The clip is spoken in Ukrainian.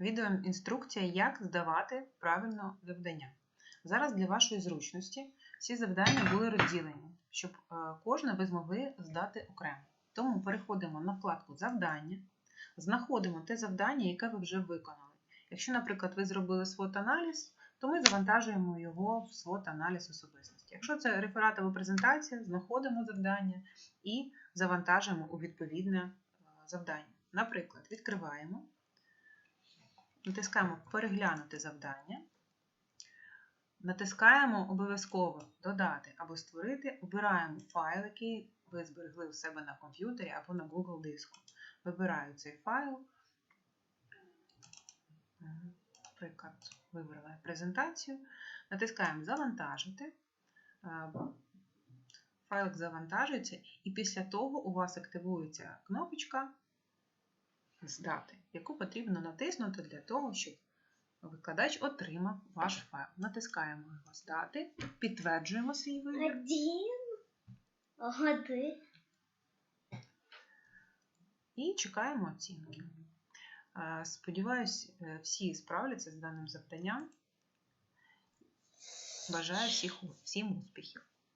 Відеоінструкція, як здавати правильно завдання. Зараз для вашої зручності всі завдання були розділені, щоб е, кожне ви змогли здати окремо. Тому переходимо на вкладку Завдання, знаходимо те завдання, яке ви вже виконали. Якщо, наприклад, ви зробили SWOT-аналіз, то ми завантажуємо його в SWOT-аналіз особистості. Якщо це реферат або презентація, знаходимо завдання і завантажуємо у відповідне е, завдання. Наприклад, відкриваємо, натискаємо Переглянути завдання, натискаємо обов'язково Додати або створити, обираємо файл, який ви зберегли у себе на комп'ютері або на Google диску. Вибираю цей файл. Наприклад, вибрала презентацію. Натискаємо Завантажити. Е, Файл завантажується, і після того у вас активується кнопочка Здати, яку потрібно натиснути для того, щоб викладач отримав ваш файл. Натискаємо його Здати, підтверджуємо свій вибір. Один. І чекаємо оцінки. Сподіваюсь, е, всі справляться з даним завданням. Бажаю всіх, всім успіхів!